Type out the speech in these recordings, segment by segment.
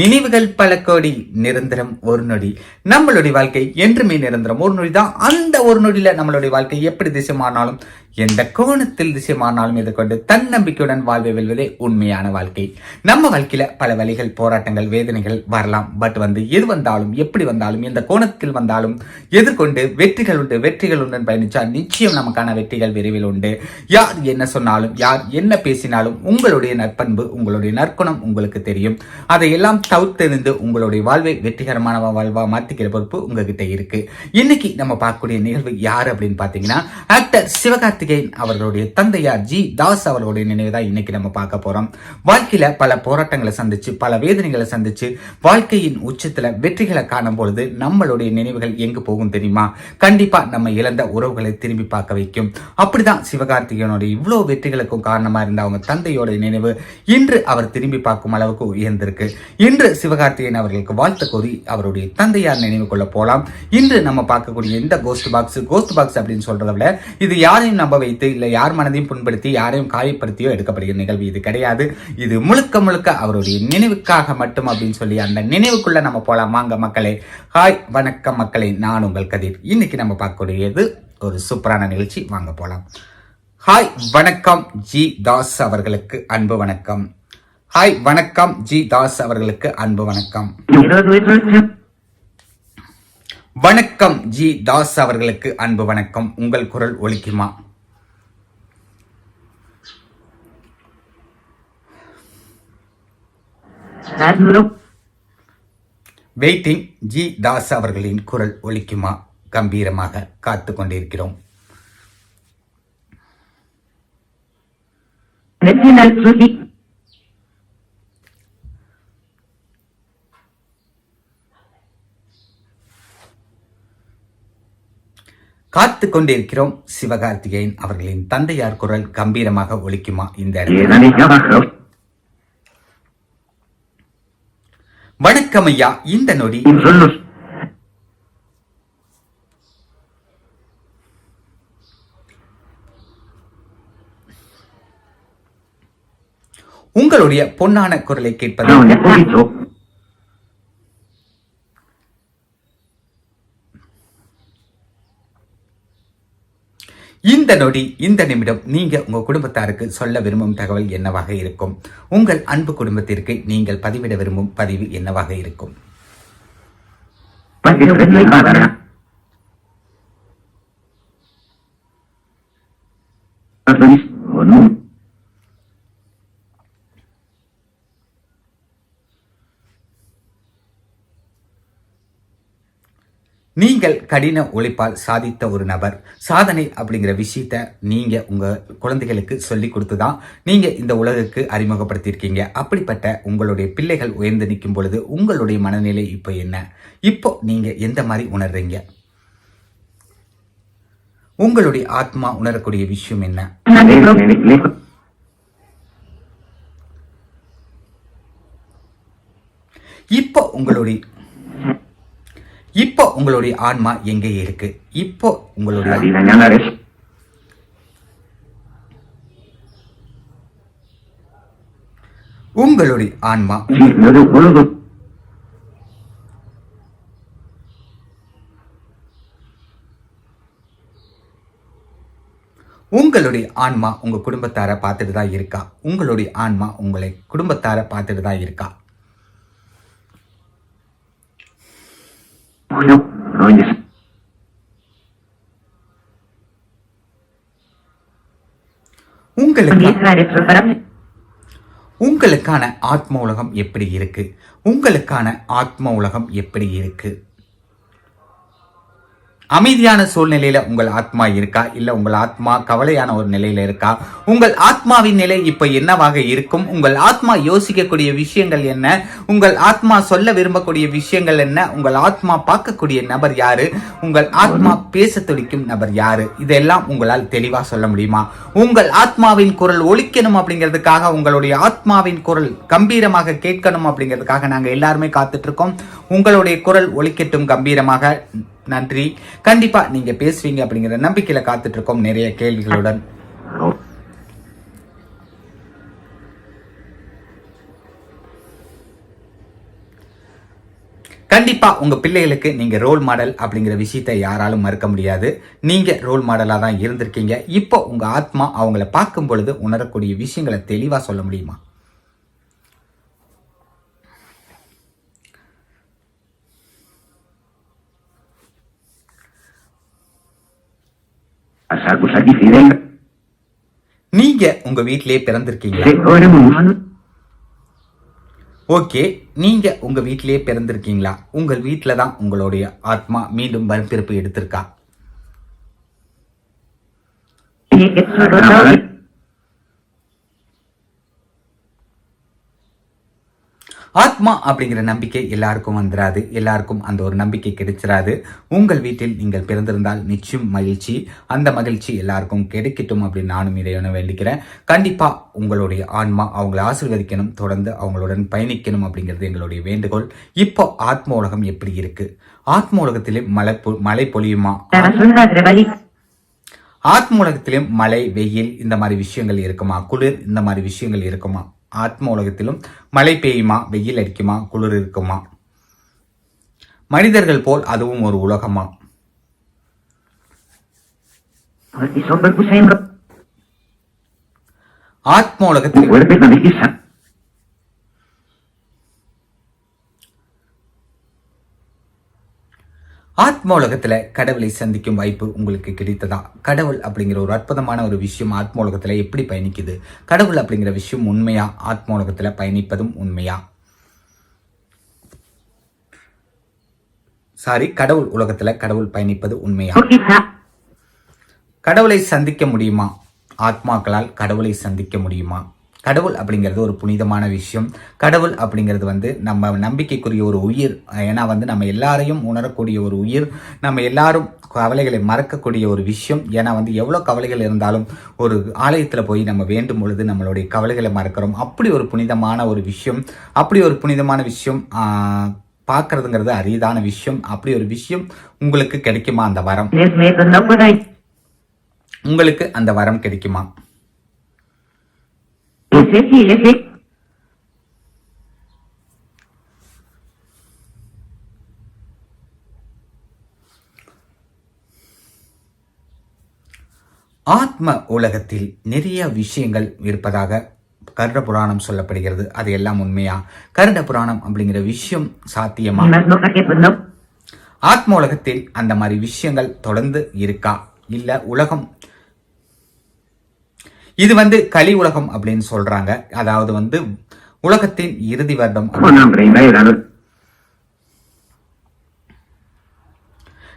நினைவுகள் பல கோடி நிரந்தரம் ஒரு நொடி. நம்மளுடைய வாழ்க்கை என்றுமே நிரந்தரம் ஒரு நொடி தான் அந்த ஒரு நொடியில் நம்மளுடைய வாழ்க்கை எப்படி திசைமானாலும் எந்த கோணத்தில் திசைமானாலும் எதிர்கொண்டு தன்னம்பிக்கையுடன் வாழ்வை வெல்வதே உண்மையான வாழ்க்கை. நம்ம வாழ்க்கையில பல வழிகள் போராட்டங்கள் வேதனைகள் வரலாம். பட் வந்து எது வந்தாலும் எப்படி வந்தாலும் எந்த கோணத்தில் வந்தாலும் எதிர்கொண்டு வெற்றிகள் உண்டு. வெற்றிகள் உண்டு பயணிச்சா நிச்சயம் நமக்கான வெற்றிகள் விரைவில் உண்டு. யார் என்ன சொன்னாலும் யார் என்ன பேசினாலும் உங்களுடைய நற்பண்பு உங்களுடைய நற்குணம் உங்களுக்கு தெரியும். அதையெல்லாம் தவிர்த்தெறிந்து உங்களுடைய வாழ்வை வெற்றிகரமான வாழ்வா மாத்திக்கிற பொறுப்பு உங்ககிட்ட இருக்கு. இன்னைக்கு நம்ம பார்க்கக்கூடிய நிகழ்வு யார் அப்படின்னு பாத்தீங்கன்னா ஆக்டர் சிவகார்த்திகேயன் அவர்களுடைய தந்தையார் ஜி தாஸ் அவர்களுடைய நினைவு தான் இன்னைக்கு நம்ம பார்க்க போறோம். வாழ்க்கையில பல போராட்டங்களை சந்திச்சு பல வேதனைகளை சந்திச்சு வாழ்க்கையின் உச்சத்துல வெற்றிகளை காணும் பொழுது நம்மளுடைய நினைவுகள் எங்கு போகும் தெரியுமா? கண்டிப்பா நம்ம இழந்த உறவுகளை திரும்பி பார்க்க வைக்கும். அப்படிதான் சிவகார்த்திகேயனுடைய இவ்வளவு வெற்றிகளுக்கும் காரணமா இருந்த அவங்க தந்தையோட நினைவு இன்று அவர் திரும்பி பார்க்கும் அளவுக்கு உயர்ந்திருக்கு. இன்று சிவகார்த்திகேயன் அவர்களுக்கு வாழ்த்து கூறி அவருடைய தந்தையார் நினைவு கொள்ள போகலாம் இன்று நம்ம பார்க்கக்கூடிய இந்த கோஸ்ட் பாக்ஸ் கோஸ்ட் பாக்ஸ் அப்படின்னு சொல்றதை விட இது யாரையும் நம்ப வைத்து இல்ல யார் மனதையும் புண்படுத்தி யாரையும் காயப்படுத்தியோ எடுக்கப்படுகிற நிகழ்வு இது கிடையாது. இது முழுக்க முழுக்க அவருடைய நினைவுக்காக மட்டும் அப்படின்னு சொல்லி அந்த நினைவுக்குள்ள நம்ம போலாம். வாங்க மக்களே. ஹாய் வணக்கம் மக்களே. நான் உங்கள் கதிர். இன்னைக்கு நம்ம பார்க்கக்கூடியது ஒரு சூப்பரான நிகழ்ச்சி. வாங்க போலாம். ஹாய் வணக்கம். ஜி தாஸ் அவர்களுக்கு அன்பு வணக்கம். ஹாய் வணக்கம். ஜி தாஸ் அவர்களுக்கு அன்பு வணக்கம். வணக்கம். ஜி தாஸ் அவர்களுக்கு அன்பு வணக்கம். உங்கள் குரல் ஒலிக்குமா? வெயிட்டிங் ஜி தாஸ் அவர்களின் குரல் ஒலிக்குமா? கம்பீரமாக காத்து கொண்டிருக்கிறோம். காத்து கொண்டிருக்கிறோம் சிவகார்த்திகேயன் அவர்களின் தந்தையார் குரல் கம்பீரமாக ஒலிக்குமா இந்த வணக்கம் ஐயா இந்த நொடி. உங்களுடைய பொன்னான குரலை கேட்பது இந்த நொடி இந்த நிமிடம் நீங்க உங்க குடும்பத்தாருக்கு சொல்ல விரும்பும் தகவல் என்னவாக இருக்கும்? உங்கள் அன்பு குடும்பத்திற்கு நீங்கள் பதிவிட விரும்பும் பதிவு என்னவாக இருக்கும்? நீங்கள் கடின உழைப்பால் சாதித்த ஒரு நபர். சாதனை அப்படிங்கிற விஷயத்த நீங்க உங்க குழந்தைகளுக்கு சொல்லி கொடுத்து தான் நீங்க இந்த உலகுக்கு அறிமுகப்படுத்தியிருக்கீங்க. அப்படிப்பட்ட உங்களுடைய பிள்ளைகள் உயர்ந்து நிற்கும் பொழுது உங்களுடைய மனநிலை இப்போ என்ன? இப்போ நீங்க எந்த மாதிரி உணர்றீங்க? உங்களுடைய ஆத்மா உணரக்கூடிய விஷயம் என்ன? இப்போ உங்களுடைய இப்போ உங்களுடைய ஆன்மா எங்கே இருக்கு? இப்போ உங்களுடைய உங்களுடைய ஆன்மா உங்களுடைய ஆன்மா உங்க குடும்பத்தார பார்த்துட்டு தான் இருக்கா? உங்களுடைய ஆன்மா உங்களை குடும்பத்தார பார்த்துட்டு தான் இருக்கா? உங்களுக்கு உங்களுக்கான ஆத்ம உலகம் எப்படி இருக்கு? உங்களுக்கான ஆத்ம உலகம் எப்படி இருக்கு? அமைதியான சூழ்நிலையில உங்கள் ஆத்மா இருக்கா? இல்ல உங்கள் ஆத்மா கவலையான ஒரு நிலையில இருக்கா? உங்கள் ஆத்மாவின் நிலை இப்ப என்னவாக இருக்கும்? உங்கள் ஆத்மா யோசிக்கக்கூடிய விஷயங்கள் என்ன? உங்கள் ஆத்மா சொல்ல விரும்பக்கூடிய விஷயங்கள் என்ன? உங்கள் ஆத்மா பார்க்கக்கூடிய நபர் யாரு? உங்கள் ஆத்மா பேச துடிக்கும் நபர் யாரு? இதெல்லாம் உங்களால் தெளிவா சொல்ல முடியுமா? உங்கள் ஆத்மாவின் குரல் ஒழிக்கணும் அப்படிங்கிறதுக்காக உங்களுடைய ஆத்மாவின் குரல் கம்பீரமாக கேட்கணும் அப்படிங்கிறதுக்காக நாங்க எல்லாருமே காத்துட்டு இருக்கோம். உங்களுடைய குரல் ஒழிக்கட்டும் கம்பீரமாக. நன்றி. கண்டிப்பா நீங்க பேசுவீங்க அப்படிங்கிற நம்பிக்கையில காத்துட்டு இருக்கோம் நிறைய கேள்விகளுடன். கண்டிப்பா உங்க பிள்ளைகளுக்கு நீங்க ரோல் மாடல் அப்படிங்கிற விஷயத்தை யாராலும் மறுக்க முடியாது. நீங்க ரோல் மாடலா தான் இருந்திருக்கீங்க. இப்போ உங்க ஆத்மா அவங்கள பார்க்கும் பொழுது உணரக்கூடிய விஷயங்களை தெளிவா சொல்ல முடியுமா? நீங்க உங்க வீட்டிலேயே பிறந்திருக்கீங்களா? ஓகே நீங்க உங்க வீட்டிலேயே பிறந்திருக்கீங்களா? உங்கள் வீட்டில தான் உங்களுடைய ஆத்மா மீண்டும் மறுபிறப்பு எடுத்திருக்கா? ஆத்மா அப்படிங்கிற நம்பிக்கை எல்லாருக்கும் வந்துராது. எல்லாருக்கும் அந்த ஒரு நம்பிக்கை கிடைச்சிராது. உங்கள் வீட்டில் நீங்கள் பிறந்திருந்தால் நிச்சயம் மகிழ்ச்சி. அந்த மகிழ்ச்சி எல்லாருக்கும் கிடைக்கட்டும் அப்படின்னு நானும் இறைவனை வேண்டிக்கிறேன். கண்டிப்பா உங்களுடைய ஆன்மா அவங்களை ஆசீர்வதிக்கணும். தொடர்ந்து அவங்களுடன் பயணிக்கணும் அப்படிங்கிறது எங்களுடைய வேண்டுகோள். இப்போ ஆத்ம உலகம் எப்படி இருக்கு? ஆத்ம உலகத்திலே மழை மழை பொழியுமா? ஆத்ம உலகத்திலும் மழை வெயில் இந்த மாதிரி விஷயங்கள் இருக்குமா? குளிர் இந்த மாதிரி விஷயங்கள் இருக்குமா? ஆத்ம உலகத்திலும் மழை பெய்யுமா வெயில் அடிக்குமா குளிர் இருக்குமா? மனிதர்கள் போல் அதுவும் ஒரு உலகமா? ஆத்ம உலகத்தில் ஆத்ம உலகத்துல கடவுளை சந்திக்கும் வாய்ப்பு உங்களுக்கு கிடைத்ததா? கடவுள் அப்படிங்கிற ஒரு அற்புதமான ஒரு விஷயம் ஆத்ம உலகத்துல எப்படி பயணிக்குது? கடவுள் அப்படிங்கிற விஷயம் உண்மையா? ஆத்ம உலகத்துல பயணிப்பதும் உண்மையா? சாரி கடவுள் உலகத்துல கடவுள் பயணிப்பது உண்மையா? கடவுளை சந்திக்க முடியுமா? ஆத்மாக்களால் கடவுளை சந்திக்க முடியுமா? கடவுள் அப்படிங்கிறது ஒரு புனிதமான விஷயம். கடவுள் அப்படிங்கிறது வந்து நம்ம நம்பிக்கைக்குரிய ஒரு உயிர். ஏன்னா வந்து நம்ம எல்லாரையும் உணரக்கூடிய ஒரு உயிர். நம்ம எல்லாரும் கவலைகளை மறக்கக்கூடிய ஒரு விஷயம். ஏன்னா வந்து எவ்வளோ கவலைகள் இருந்தாலும் ஒரு ஆலயத்தில் போய் நம்ம வேண்டும் பொழுது நம்மளுடைய கவலைகளை மறக்கிறோம். அப்படி ஒரு புனிதமான ஒரு விஷயம். அப்படி ஒரு புனிதமான விஷயம் பார்க்கறதுங்கிறது அரிதான விஷயம். அப்படி ஒரு விஷயம் உங்களுக்கு கிடைக்குமா அந்த வரம்? உங்களுக்கு அந்த வரம் கிடைக்குமா? Eseki Lesek, ஆத்ம உலகத்தில் நிறைய விஷயங்கள் இருப்பதாக கருட புராணம் சொல்லப்படுகிறது. அது எல்லாம் உண்மையா? கருட புராணம் அப்படிங்கிற விஷயம் சாத்தியமா? ஆத்ம உலகத்தில் அந்த மாதிரி விஷயங்கள் தொடர்ந்து இருக்கா? இல்ல உலகம் இது வந்து கலி உலகம் அப்படின்னு சொல்றாங்க. அதாவது வந்து உலகத்தின் இறுதி வருடம்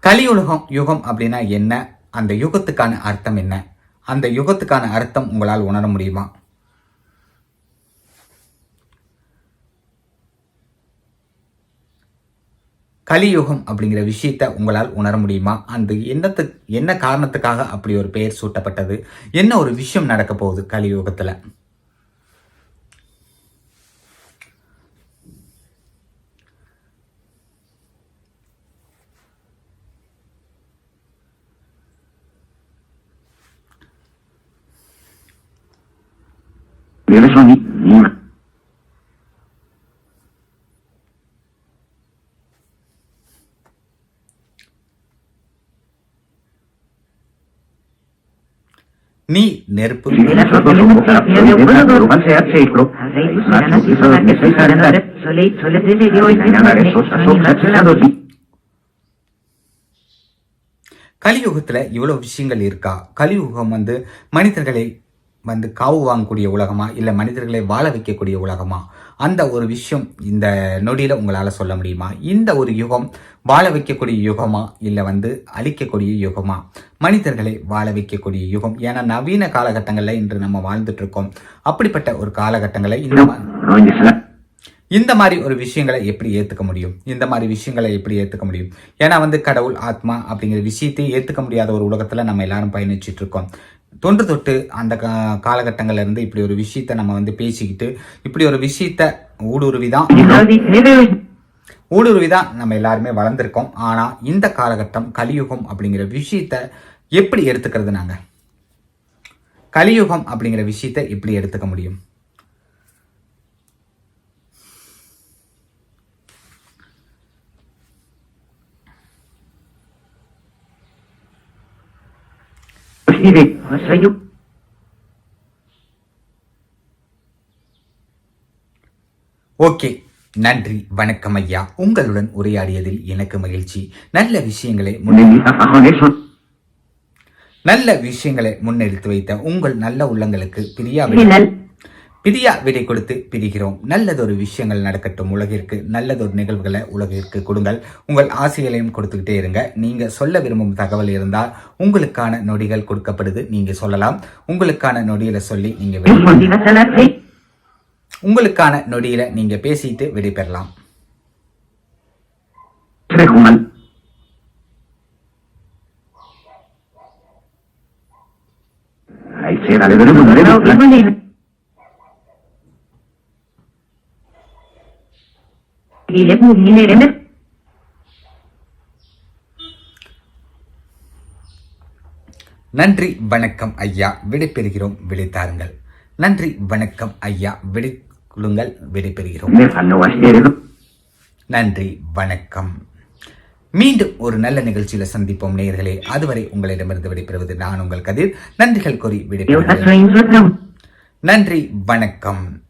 கலியுலகம் யுகம் அப்படின்னா என்ன? அந்த யுகத்துக்கான அர்த்தம் என்ன? அந்த யுகத்துக்கான அர்த்தம் உங்களால் உணர முடியுமா? கலியுகம் அப்படிங்கிற விஷயத்த உங்களால் உணர முடியுமா? அந்த என்னத்து என்ன காரணத்துக்காக அப்படி ஒரு பெயர் சூட்டப்பட்டது? என்ன ஒரு விஷயம் நடக்க போகுது கலியுகத்துல? Debe asociados y கலியுகத்துல இவ்வளவு விஷயங்கள் இருக்கா? கலியுகம் வந்து மனிதர்களை வந்து காவு வாங்கக்கூடிய உலகமா? இல்ல மனிதர்களை வாழ வைக்கக்கூடிய உலகமா? அந்த ஒரு விஷயம் இந்த நொடியில உங்களால சொல்ல முடியுமா? இந்த ஒரு யுகம் வாழ வைக்கக்கூடிய யுகமா? இல்ல வந்து அழிக்கக்கூடிய யுகமா? மனிதர்களை வாழ வைக்கக்கூடிய யுகம். ஏன்னா நவீன காலகட்டங்கள்ல இன்று நம்ம வாழ்ந்துட்டு இருக்கோம் அப்படிப்பட்ட ஒரு காலகட்டங்களை இந்த. இந்த மாதிரி ஒரு விஷயங்களை எப்படி ஏத்துக்க முடியும்? இந்த மாதிரி விஷயங்களை எப்படி ஏத்துக்க முடியும்? ஏன்னா வந்து கடவுள் ஆத்மா அப்படிங்கிற விஷயத்தை ஏத்துக்க முடியாத ஒரு உலகத்துல நம்ம எல்லாரும் பயணிச்சிட்டு இருக்கோம் தொன்று தொட்டு அந்த கா- காலகட்டங்கள்ல இருந்து இப்படி ஒரு விஷயத்த நம்ம வந்து பேசிக்கிட்டு இப்படி ஒரு விஷயத்த ஊடுருவி தான் ஊடுருவி தான் நம்ம எல்லாருமே வளர்ந்துருக்கோம். ஆனா இந்த காலகட்டம் கலியுகம் அப்படிங்கிற விஷயத்த எப்படி எடுத்துக்கிறது நாங்க கலியுகம் அப்படிங்கிற விஷயத்த எப்படி எடுத்துக்க முடியும்? Soy yo. ஓகே நன்றி வணக்கம் ஐயா உங்களுடன் உரையாடியதில் எனக்கு மகிழ்ச்சி நல்ல விஷயங்களை முன்னே Monedita bajo eso. நல்ல விஷயங்களை முன்னெடுத்து வைத்த உங்கள் நல்ல உள்ளங்களுக்கு பிரியா விடை Final. பிரியா விடை கொடுத்து பிரிகிறோம். நல்லதொரு விஷயங்கள் நடக்கட்டும் உலகிற்கு. நல்லதொரு நிகழ்வுகளை உலகிற்கு கொடுங்கள். உங்கள் ஆசைகளையும் கொடுத்துக்கிட்டே இருங்க. நீங்க சொல்ல விரும்பும் தகவல் இருந்தால் உங்களுக்கான நொடிகள் கொடுக்கப்படுது. நீங்க சொல்லலாம். உங்களுக்கான நொடியில சொல்லி நீங்க விடை- Respondida a la ley. உங்களுக்கான நொடியில நீங்க பேசிட்டு விடை பெறலாம். Ahí நன்றி வணக்கம் ஐயா. விடை பெறுகிறோம் விடை தாருங்கள் நன்றி வணக்கம் ஐயா. விடை கொடுங்கள் விடை பெறுகிறோம் Me fanno guastere. நன்றி வணக்கம். மீண்டும் ஒரு நல்ல நிகழ்ச்சியில சந்திப்போம் நேயர்களே. அதுவரை உங்களிடமிருந்து விடைபெறுவது நான் உங்கள் கதிர். நன்றிகள் கூறி விடைபெறுகிறேன். நன்றி வணக்கம்.